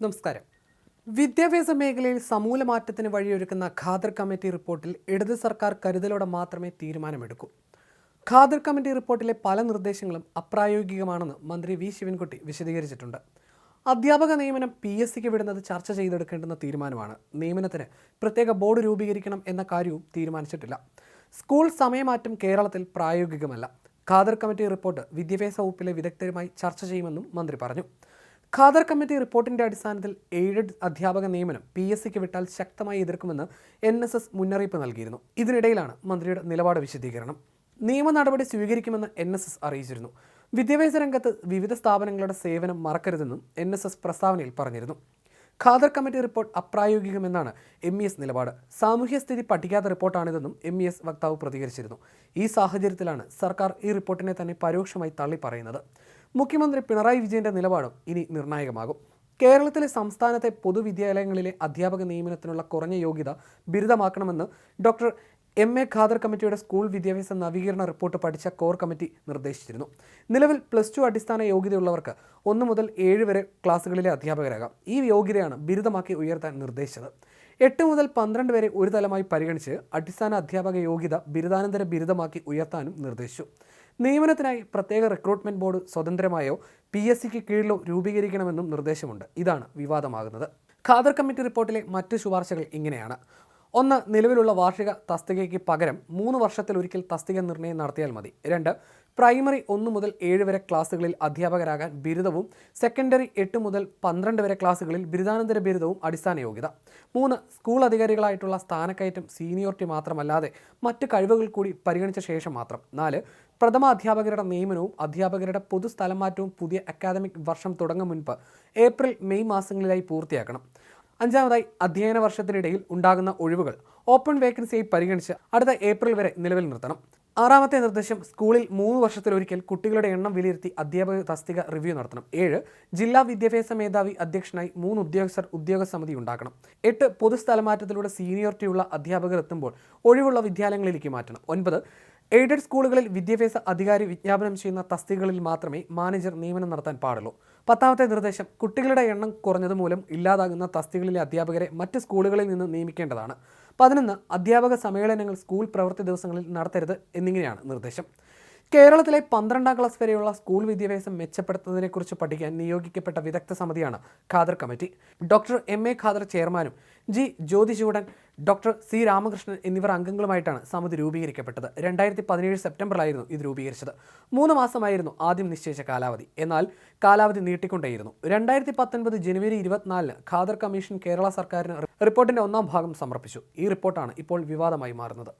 നമസ്കാരം. വിദ്യാഭ്യാസ മേഖലയിൽ സമൂല മാറ്റത്തിന് വഴിയൊരുക്കുന്ന ഖാദർ കമ്മിറ്റി റിപ്പോർട്ടിൽ ഇടത് സർക്കാർ കരുതലോടെ മാത്രമേ തീരുമാനമെടുക്കൂ. ഖാദർ കമ്മിറ്റി റിപ്പോർട്ടിലെ പല നിർദ്ദേശങ്ങളും അപ്രായോഗികമാണെന്ന് മന്ത്രി വി. ശിവൻകുട്ടി വിശദീകരിച്ചിട്ടുണ്ട്. അധ്യാപക നിയമനം പി. എസ്. സിക്ക് വിടുന്നത് ചർച്ച ചെയ്തെടുക്കേണ്ടുന്ന തീരുമാനമാണ്. നിയമനത്തിന് പ്രത്യേക ബോർഡ് രൂപീകരിക്കണം എന്ന കാര്യവും തീരുമാനിച്ചിട്ടില്ല. സ്കൂൾ സമയമാറ്റം കേരളത്തിൽ പ്രായോഗികമല്ല. ഖാദർ കമ്മിറ്റി റിപ്പോർട്ട് വിദ്യാഭ്യാസ വകുപ്പിലെ വിദഗ്ധരുമായി ചർച്ച ചെയ്യുമെന്നും മന്ത്രി പറഞ്ഞു. ഖാദർ കമ്മിറ്റി റിപ്പോർട്ടിന്റെ അടിസ്ഥാനത്തിൽ എയ്ഡഡ് അധ്യാപക നിയമനം പി എസ് സിക്ക് വിട്ടാൽ ശക്തമായി എതിർക്കുമെന്ന് എൻ എസ് എസ് മുന്നറിയിപ്പ് നൽകിയിരുന്നു. ഇതിനിടയിലാണ് മന്ത്രിയുടെ നിലപാട് വിശദീകരണം. നിയമ നടപടി സ്വീകരിക്കുമെന്ന് എൻ എസ് എസ് അറിയിച്ചിരുന്നു. വിദ്യാഭ്യാസ രംഗത്ത് വിവിധ സ്ഥാപനങ്ങളുടെ സേവനം മറക്കരുതെന്നും എൻ എസ് എസ് പ്രസ്താവനയിൽ പറഞ്ഞിരുന്നു. ഖാദർ കമ്മിറ്റി റിപ്പോർട്ട് അപ്രായോഗികമെന്നാണ് എം ഇ എസ് നിലപാട്. സാമൂഹ്യസ്ഥിതി പഠിക്കാത്ത റിപ്പോർട്ടാണിതെന്നും എം ഇ എസ് വക്താവ് പ്രതികരിച്ചിരുന്നു. ഈ സാഹചര്യത്തിലാണ് സർക്കാർ ഈ റിപ്പോർട്ടിനെ തന്നെ പരോക്ഷമായി തള്ളി പറയുന്നത് മുഖ്യമന്ത്രി പിണറായി വിജയന്റെ നിലപാടും ഇനി നിർണായകമാകും. കേരളത്തിലെ സംസ്ഥാനത്തെ പൊതുവിദ്യാലയങ്ങളിലെ അധ്യാപക നിയമനത്തിനുള്ള കുറഞ്ഞ യോഗ്യത ബിരുദമാക്കണമെന്ന് ഡോക്ടർ എം. എ. ഖാദർ കമ്മിറ്റിയുടെ സ്കൂൾ വിദ്യാഭ്യാസ നവീകരണ റിപ്പോർട്ട് പഠിച്ച കോർ കമ്മിറ്റി നിർദ്ദേശിച്ചിരുന്നു. നിലവിൽ പ്ലസ് ടു അടിസ്ഥാന യോഗ്യതയുള്ളവർക്ക് ഒന്ന് മുതൽ ഏഴ് വരെ ക്ലാസ്സുകളിലെ അധ്യാപകരാകാം. ഈ യോഗ്യതയാണ് ബിരുദമാക്കി ഉയർത്താൻ നിർദ്ദേശിച്ചത്. എട്ട് മുതൽ പന്ത്രണ്ട് വരെ ഒരു തലമായി പരിഗണിച്ച് അടിസ്ഥാന അധ്യാപക യോഗ്യത ബിരുദാനന്തര ബിരുദമാക്കി ഉയർത്താനും നിർദ്ദേശിച്ചു. നിയമനത്തിനായി പ്രത്യേക റിക്രൂട്ട്മെന്റ് ബോർഡ് സ്വതന്ത്രമായോ പി എസ് സിക്ക് കീഴിലോ രൂപീകരിക്കണമെന്നും നിർദ്ദേശമുണ്ട്. ഇതാണ് വിവാദമാകുന്നത്. ഖാദർ കമ്മിറ്റി റിപ്പോർട്ടിലെ മറ്റ് ശുപാർശകൾ ഇങ്ങനെയാണ്. ഒന്ന് നിലവിലുള്ള വാർഷിക തസ്തികയ്ക്ക് പകരം മൂന്ന് വർഷത്തിൽ ഒരിക്കൽ തസ്തിക നിർണയം നടത്തിയാൽ മതി. രണ്ട് പ്രൈമറി ഒന്ന് മുതൽ ഏഴ് വരെ ക്ലാസ്സുകളിൽ അധ്യാപകരാകാൻ ബിരുദവും സെക്കൻഡറി എട്ട് മുതൽ പന്ത്രണ്ട് വരെ ക്ലാസ്സുകളിൽ ബിരുദാനന്തര ബിരുദവും അടിസ്ഥാന യോഗ്യത. മൂന്ന് സ്കൂൾ അധികാരികളായിട്ടുള്ള സ്ഥാനക്കയറ്റം സീനിയോറിറ്റി മാത്രമല്ലാതെ മറ്റ് കഴിവുകൾ കൂടി പരിഗണിച്ച ശേഷം മാത്രം. നാല് പ്രഥമ അധ്യാപകരുടെ നിയമനവും അധ്യാപകരുടെ പൊതു മാറ്റവും പുതിയ അക്കാദമിക് വർഷം തുടങ്ങും മുൻപ് ഏപ്രിൽ മെയ് മാസങ്ങളിലായി പൂർത്തിയാക്കണം. അഞ്ചാമതായി അധ്യയന വർഷത്തിനിടയിൽ ഉണ്ടാകുന്ന ഒഴിവുകൾ ഓപ്പൺ വേക്കൻസിയായി പരിഗണിച്ച് അടുത്ത ഏപ്രിൽ വരെ നിലവിൽ നിർത്തണം. ആറാമത്തെ നിർദ്ദേശം സ്കൂളിൽ മൂന്ന് വർഷത്തിലൊരിക്കൽ കുട്ടികളുടെ എണ്ണം വിലയിരുത്തി അധ്യാപക തസ്തിക റിവ്യൂ നടത്തണം. ഏഴ് ജില്ലാ വിദ്യാഭ്യാസ മേധാവി അധ്യക്ഷനായി മൂന്ന് ഉദ്യോഗസ്ഥർ ഉദ്യോഗ സമിതി ഉണ്ടാക്കണം. എട്ട് പൊതുസ്ഥലമാറ്റത്തിലൂടെ സീനിയോറിറ്റിയുള്ള അധ്യാപകർ എത്തുമ്പോൾ ഒഴിവുള്ള വിദ്യാലയങ്ങളിലേക്ക് മാറ്റണം. ഒൻപത് എയ്ഡഡ് സ്കൂളുകളിൽ വിദ്യാഭ്യാസ അധികാരി വിജ്ഞാപനം ചെയ്യുന്ന തസ്തികകളിൽ മാത്രമേ മാനേജർ നിയമനം നടത്താൻ പാടുള്ളൂ. പത്താമത്തെ നിർദ്ദേശം കുട്ടികളുടെ എണ്ണം കുറഞ്ഞത് മൂലം ഇല്ലാതാകുന്ന തസ്തികളിലെ അധ്യാപകരെ മറ്റ് സ്കൂളുകളിൽ നിന്ന് നിയമിക്കേണ്ടതാണ്. പതിനൊന്ന് അധ്യാപക സമ്മേളനങ്ങൾ സ്കൂൾ പ്രവൃത്തി ദിവസങ്ങളിൽ നടത്തരുത് എന്നിങ്ങനെയാണ് നിർദ്ദേശം. കേരളത്തിലെ പന്ത്രണ്ടാം ക്ലാസ് വരെയുള്ള സ്കൂൾ വിദ്യാഭ്യാസം മെച്ചപ്പെടുത്തുന്നതിനെക്കുറിച്ച് പഠിക്കാൻ നിയോഗിക്കപ്പെട്ട വിദഗ്ധ സമിതിയാണ് Khader committee. Doctor M A Khader ചെയർമാനും G Jyothichoodan doctor C Ramakrishnan എന്നിവർ അംഗങ്ങളുമായിട്ടാണ് സമിതി രൂപീകരിക്കപ്പെട്ടത്. രണ്ടായിരത്തി പതിനേഴ് സെപ്റ്റംബറിലായിരുന്നു ഇത് രൂപീകരിച്ചത്. മൂന്ന് മാസമായിരുന്നു ആദ്യം നിശ്ചയിച്ച കാലാവധി. എന്നാൽ കാലാവധി നീട്ടിക്കൊണ്ടേയിരുന്നു. രണ്ടായിരത്തി പത്തൊൻപത് ജനുവരി ഇരുപത്തിനാലിന് ഖാദർ കമ്മീഷൻ കേരള സർക്കാരിന് റിപ്പോർട്ടിന്റെ ഒന്നാം ഭാഗം സമർപ്പിച്ചു. ഈ റിപ്പോർട്ടാണ് ഇപ്പോൾ വിവാദമായി മാറുന്നത്.